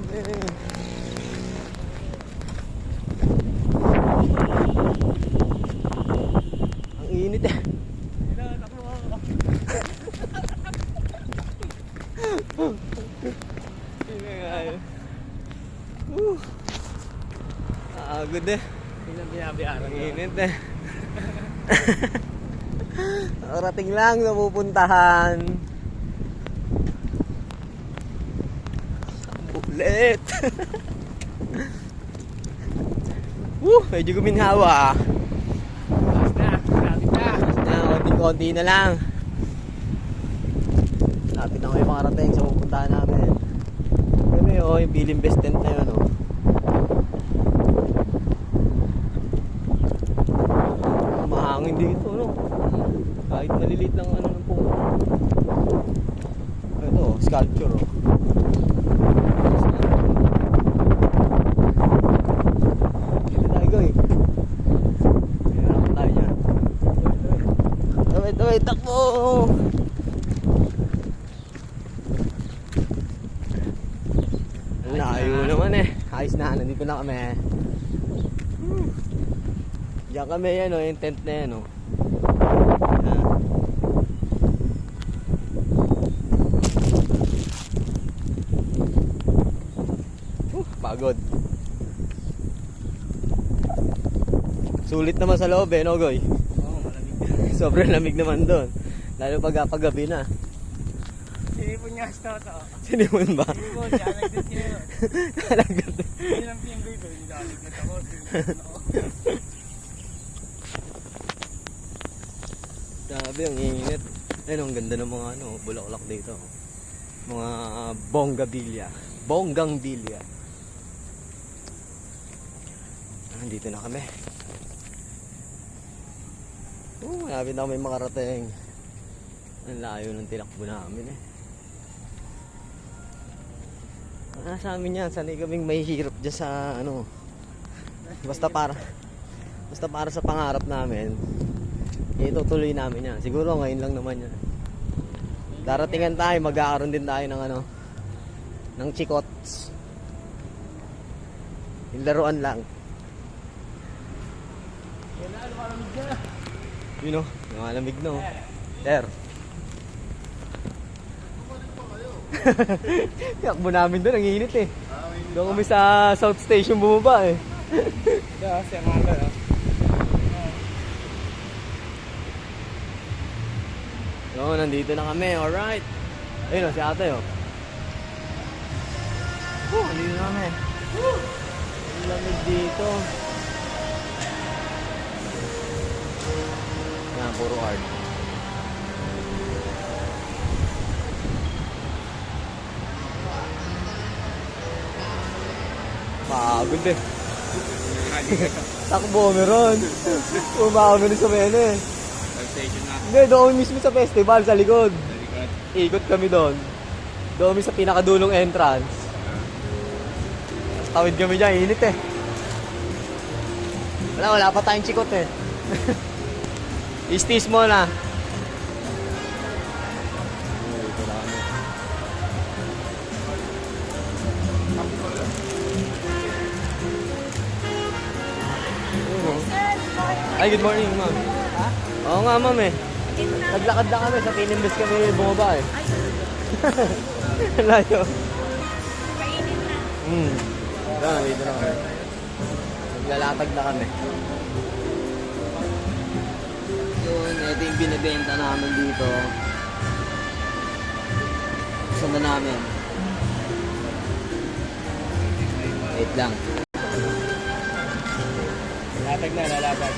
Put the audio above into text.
kami. Ang init eh. Nga eh. Ang init eh. Rating lang sa pupuntahan. Ulit. Woo, medyo guminhawa ah. Tapos na, lapit na. Na, konti-konti na lang. Lapit na kayo makarating sa pupuntahan namin. Kami oh, yung Bilim Best Tent na yun oh. Mahangin dito no. Kahit malilit lang ano ng puno. Ito, oh, sculpture oh. Dito tayo guys. Hirapan tayo dyan. Wait, wait, takbo! Layo naman eh. Ayos na, nandito na kami. Hmm. Diyan kami yan oh, yung tent na yan oh. Yan. Uh, pagod. Sulit naman sa loob eh, no, Goy? Sobrang lamig naman doon. Lalo pag paggabi na. Sinipon niya sa to. Sinimon ba? Sinipon, siya nagdit niya yun. Talagang Yun ang pingoy ko. Hindi ako nagdit ako. Sinipon. Grabe, ang init. Ayun, ang ganda ng mga ano, bulaklak dito. Mga uh, bonggabilya. Bonggang-bilya. Nandito na kami. Oh, malapit na kami makarating. Ang layo ng tilakbo namin eh. Ah, sa amin yan, sanay kaming may dyan sa ano. Basta para basta para sa pangarap namin. Itutuloy namin yan. Siguro ngayon lang naman yan. Daratingan tayo, magkakaroon din tayo ng ano, ng chikots. Yung laruan lang. Yan na, lumalamig na. You know, lumalamig no. Ter. Yakbo namin doon, ang init eh. Doon kami sa South Station bumaba eh. Yeah, siya mga ka. Oo, nandito na kami, alright. Ayun o, si ate oh. Oh, nandito na kami. Ang lamig dito. Yan, puro art. Pagod eh. Takbo meron. Umama ni sa mene. Station na. Hindi, doon mismo sa festival, sa likod. Talikod. Ikot kami doon. Doon kami sa pinakadulong entrance. Tawid kami dyan, init eh. Wala, wala pa tayong chikot eh. Istis mo na. Dito na. Ay, good morning, ma'am. Ha? Oo nga, ma'am eh. Naglakad na kami, sa Pinimbes kami bumaba eh. Layo. Kainin na. Hmm. Yan, dito na kami. Naglalatag na kami. Yun, ito yung binibenta namin dito. Saan na namin? Wait lang. Latag na, lalatag.